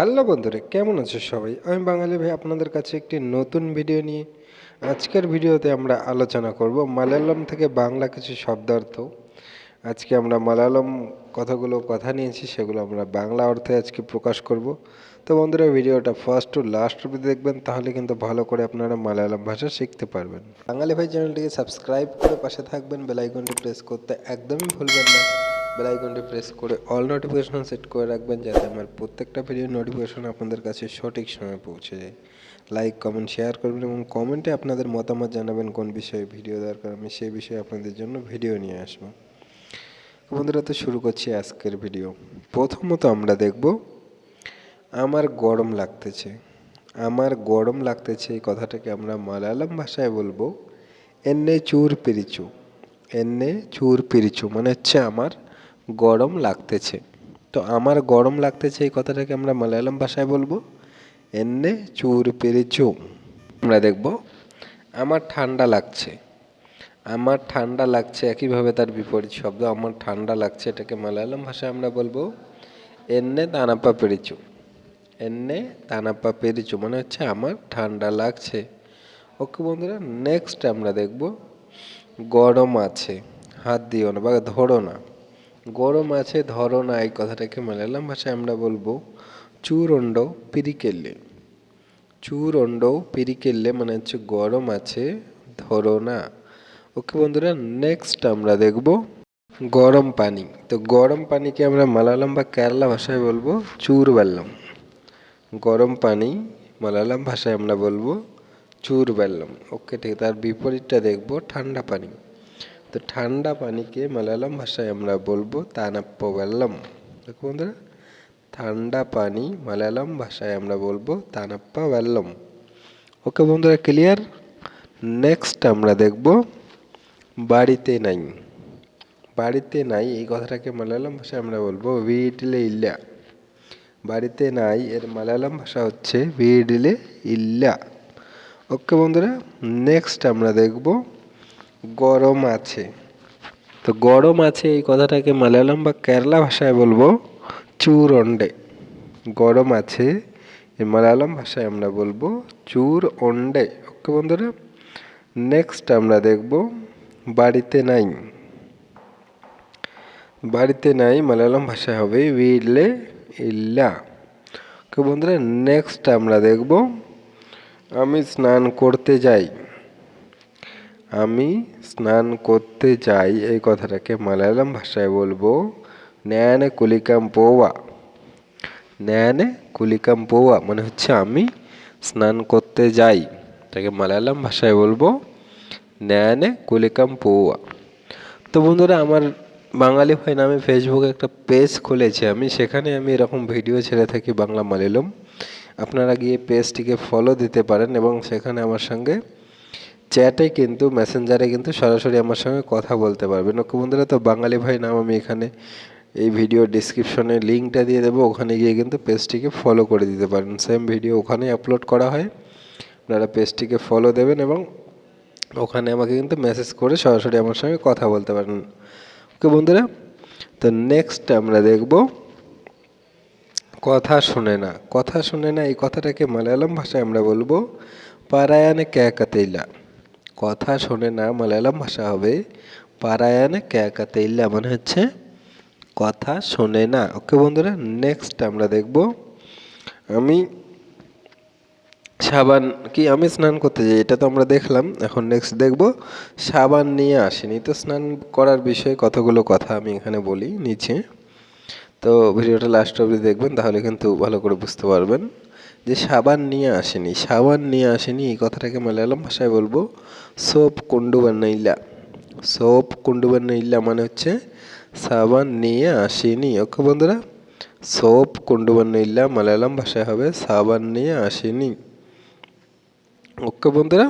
Hello বন্ধুরা, কেমন আছো সবাই? আমি বাঙালি ভাই, আপনাদের কাছে একটি নতুন ভিডিও নিয়ে আজকের ভিডিওতে আমরা আলোচনা করব মালায়ালাম থেকে বাংলা কিছু শব্দার্থ। আজকে আমরা মালায়ালাম কথাগুলো, কথা নিয়েছি, সেগুলো আমরা বাংলা অর্থে আজকে প্রকাশ করব। তো বন্ধুরা, ভিডিওটা ফার্স্ট টু লাস্ট অব্দি দেখবেন, তাহলে কিন্তু ভালো করে আপনারা মালায়ালাম ভাষা শিখতে পারবেন। বাঙালি ভাই, চ্যানেলটিকে সাবস্ক্রাইব করে পাশে থাকবেন বেলাইকনটি প্রেস করতে একদমই ভুলবেন না। বেল আইকনটি প্রেস করে অল নোটিফিকেশন সেট করে রাখবেন যাতে আমার প্রত্যেকটা ভিডিওর নোটিফিকেশন আপনাদের কাছে সঠিক সময়ে পৌঁছে যায়। লাইক কমেন্ট শেয়ার করবেন এবং কমেন্টে আপনাদের মতামত জানাবেন কোন বিষয়ে ভিডিও দরকার। আমি সেই বিষয়ে আপনাদের জন্য ভিডিও নিয়ে আসব। বন্ধুরা, তো শুরু করছি আজকের ভিডিও প্রথমত আমরা দেখব, আমার গরম লাগতেছে। আমার গরম লাগতেছে এই কথাটাকে আমরা মালায়ালাম ভাষায় বলব, এন্নে চুর পিরিচু। এন্নে চুর পিরিচু মানে হচ্ছে আমার গরম লাগতেছে। তো আমার গরম লাগতেছে এই কথাটাকে আমরা মালায়ালাম ভাষায় বলব। এন্নে চুর পেরে পিরিচু আমরা দেখব, আমার ঠান্ডা লাগছে। আমার ঠান্ডা লাগছে একইভাবে তার বিপরীত শব্দ, আমার ঠান্ডা লাগছে এটাকে মালায়ালাম ভাষায় আমরা বলব। এন্নে তানাপ্পা পেরিচু এন্নে তানাপ্পা পেরিচু মানে হচ্ছে আমার ঠান্ডা লাগছে। ওকে বন্ধুরা নেক্সট আমরা দেখব, গরম আছে। হাত দিও না বা ধরো না। গরম আছে, ধরো না, এই কথাটাকে মালায়ালাম ভাষায় আমরা বলব, চুরন্ড পিরিকেল্লে। চুরন্ড পিরিকেল্লে মানে হচ্ছে গরম আছে, ধরো না। ওকে বন্ধুরা নেক্সট আমরা দেখব গরম পানি। তো গরম পানিকে আমরা মালায়ালাম বা কেরালা ভাষায় বলব চুর বেল্লাম গরম পানি মালায়ালাম ভাষায় আমরা বলব চুর বেল্লাম ওকে, ঠিক, তার বিপরীতটা দেখব ঠান্ডা পানি। তো ঠান্ডা পানিকে মালায়ালাম ভাষায় আমরা বলব তানাপ্প বেল্লাম দেখো বন্ধুরা, ঠান্ডা পানি মালায়ালাম ভাষায় আমরা বলব তানাপ্পা বেল্লাম ওকে বন্ধুরা, ক্লিয়ার? নেক্সট আমরা দেখব বাড়িতে নাই। বাড়িতে নাই, এই কথাটাকে মালায়ালাম ভাষায় আমরা বলব ভিডিলে ইল্লা। বাড়িতে নাই, এর মালায়ালাম ভাষা হচ্ছে ভিডিলে ইল্লা। ওকে বন্ধুরা, নেক্সট আমরা দেখব গরম আছে। তো গরম আছে এই কথাটাকে মালায়ালাম বা কেরালা ভাষায় বলব চুর চুরন্ডে গরম আছে এই মালায়ালাম ভাষায় আমরা বলব চুর অন্ডে ওকে বন্ধুরা নেক্সট আমরা দেখব বাড়িতে নাই। বাড়িতে নাই মালায়ালাম ভাষায় হবে উইলে ইল্লা। ওকে বন্ধুরা নেক্সট আমরা দেখব আমি স্নান করতে যাই। আমি স্নান করতে যাই, এই কথাটাকে মালায়ালাম ভাষায় বলব, ন্যানে কুলিকাম পোয়া। ন্যানে কুলিকাম পোয়া মানে হচ্ছে আমি স্নান করতে যাই তাকে মালায়ালাম ভাষায় বলব, ন্যানে কুলিকাম পোয়া। তো বন্ধুরা, আমার বাঙালি ভাই নামে ফেসবুকে একটা পেজ খুলেছি আমি, সেখানে আমি এরকম ভিডিও ছেড়ে থাকি বাংলা মালিলম আপনারা গিয়ে পেজটিকে ফলো দিতে পারেন এবং সেখানে আমার সঙ্গে চ্যাটে কিন্তু, মেসেঞ্জারে কিন্তু সরাসরি আমার সঙ্গে কথা বলতে পারবেন ওকে বন্ধুরা তো বাঙালি ভাই নাম আমি এখানে এই ভিডিও ডিসক্রিপশনে লিঙ্কটা দিয়ে দেবো। ওখানে গিয়ে কিন্তু পেজটিকে ফলো করে দিতে পারেন। সেম ভিডিও ওখানেই আপলোড করা হয়। আপনারা পেজটিকে ফলো দেবেন এবং ওখানে আমাকে কিন্তু মেসেজ করে সরাসরি আমার সঙ্গে কথা বলতে পারেন। ওকে বন্ধুরা, তো নেক্সট আমরা দেখব কথা শুনে না। কথা শুনে না, এই কথাটাকে মালায়ালাম ভাষায় আমরা বলব, পারায়ানে ক্যাকাতেইলা কথা শোনে না মালায়ালাম ভাষা হবে। পারায়ানে ক্যাকাতেইলা মানে হচ্ছে, কথা শোনে না। ওকে বন্ধুরা নেক্সট আমরা দেখব। আমি সাবান, কি আমি স্নান করতে যাই, এটা তো আমরা দেখলাম। এখন নেক্সট দেখব। সাবান নিয়ে আসিনি, তো স্নান করার বিষয়ে কতগুলো কথা আমি এখানে বলি, নিচে। তো ভিডিওটা লাস্ট অবধি দেখবেন, তাহলে কিন্তু ভালো করে বুঝতে পারবেন। যে সাবান নিয়ে আসেনি, সাবান নিয়ে আসেনি, এই কথাটাকে মালায়ালাম ভাষায় বলব সোপ কুন্ডুবান্নাইল্লা সোপ কুন্ডুবান্নাইল্লা মানে হচ্ছে সাবান নিয়ে আসেনি। ওকে বন্ধুরা, সোপ কুন্ডুবান্নাইল্লা মালায়ালাম ভাষায় হবে সাবান নিয়ে আসেনি। ওকে বন্ধুরা,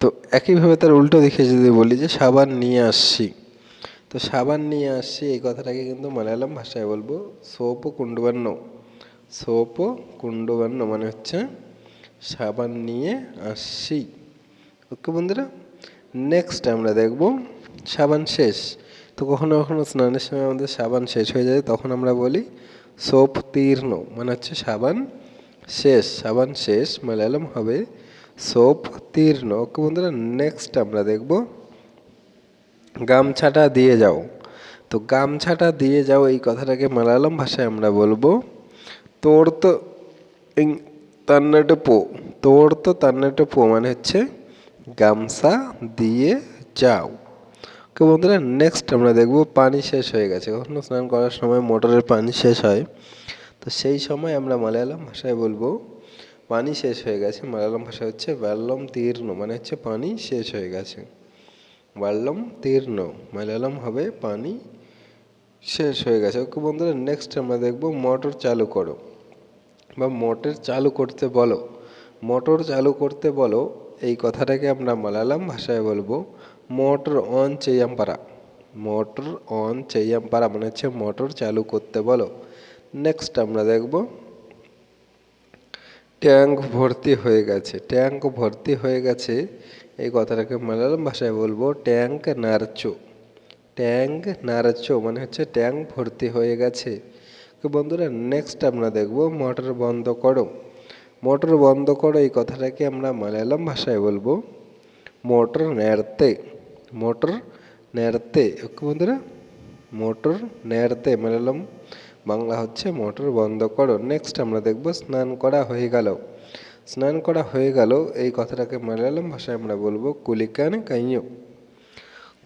তো একইভাবে তার উল্টো দেখে যদি বলি যে সাবান নিয়ে আসছি। তো সাবান নিয়ে আসছি, এই কথাটাকে কিন্তু মালায়ালাম ভাষায় বলব সোপ কুণ্ডবান্ন সোপ কুণ্ডবান্ন মানে হচ্ছে সাবান নিয়ে আসছি ওকে বন্ধুরা নেক্সট আমরা দেখব সাবান শেষ। তো কখনো কখনো স্নানের সময় আমাদের সাবান শেষ হয়ে যায়, তখন আমরা বলি সোপ তীর্ণ মানে হচ্ছে সাবান শেষ সাবান শেষ, মালায়ালাম হবে সোপ তীর্ণ। ওকে বন্ধুরা নেক্সট আমরা দেখব গামছাটা দিয়ে যাও। তো গামছাটা দিয়ে যাও, এই কথাটাকে মালায়ালাম ভাষায় আমরা বলব তো তান্নাটা পো তোর তো তান্নাটা পো মানে হচ্ছে গামছা দিয়ে যাও তো বন্ধুরা নেক্সট আমরা দেখব পানি শেষ হয়ে গেছে কখনো স্নান করার সময় মোটরের পানি শেষ হয় তো সেই সময় আমরা মালায়ালাম ভাষায় বলব পানি শেষ হয়ে গেছে মালায়ালাম ভাষা হচ্ছে ব্যাল্লম তীর্ণ মানে হচ্ছে পানি শেষ হয়ে গেছে বাল্লম তীর্ণ মালায়ালাম হবে পানি শেষ হয়ে গেছে ওকে বন্ধুরা নেক্সট আমরা দেখব মোটর চালু করো বা মোটর চালু করতে বলো। মোটর চালু করতে বলো, এই কথাটাকে আমরা মালায়ালাম ভাষায় বলব মোটর অন চেয়াম্পারা মোটর অন চেয়াম্পারা মানে হচ্ছে মোটর চালু করতে বলো। নেক্সট আমরা দেখব, ট্যাঙ্ক ভর্তি হয়ে গেছে। ট্যাঙ্ক ভর্তি হয়ে গেছে, এই কথাটাকে মালায়ালাম ভাষায় বলব ট্যাঙ্ক নারচো ট্যাঙ্ক নারচো মানে হচ্ছে ট্যাঙ্ক ভর্তি হয়ে গেছে। তো বন্ধুরা নেক্সট আমরা দেখব মোটর বন্ধ করো। মোটর বন্ধ করো, এই কথাটাকে আমরা মালায়ালাম ভাষায় বলব মোটর নেড়তে। মোটর নেড়তে, ওকে বন্ধুরা? মোটর নেড়তে, মালায়ালাম বাংলা হচ্ছে মোটর বন্ধ করো। নেক্সট আমরা দেখব স্নান করা হয়ে গেল। স্নান করা হয়ে গেল, এই কথাটাকে মালায়ালাম ভাষায় আমরা বলব কুলিকান কাইয়ো।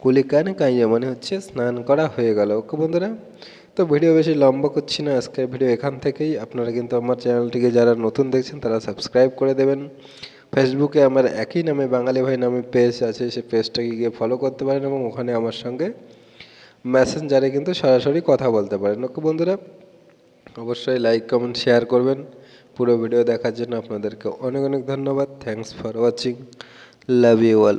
কুলিকান কাইয়ো মানে হচ্ছে স্নান করা হয়ে গেল, ওকে বন্ধুরা? তো ভিডিও বেশি লম্বা করছি না, আজকের ভিডিও এখান থেকেই। আপনারা কিন্তু আমার চ্যানেলটিকে যারা নতুন দেখছেন, তারা সাবস্ক্রাইব করে দেবেন। ফেসবুকে আমার একই নামে বাঙালি ভাই নামে পেজ আছে, সেই পেজটাকে গিয়ে ফলো করতে পারেন এবং ওখানে আমার সঙ্গে মেসেঞ্জারে কিন্তু সরাসরি কথা বলতে পারেন। ওকে বন্ধুরা, অবশ্যই লাইক কমেন্ট শেয়ার করবেন। পুরো ভিডিও দেখার জন্য আপনাদেরকে অনেক অনেক ধন্যবাদ। Thanks for watching love you all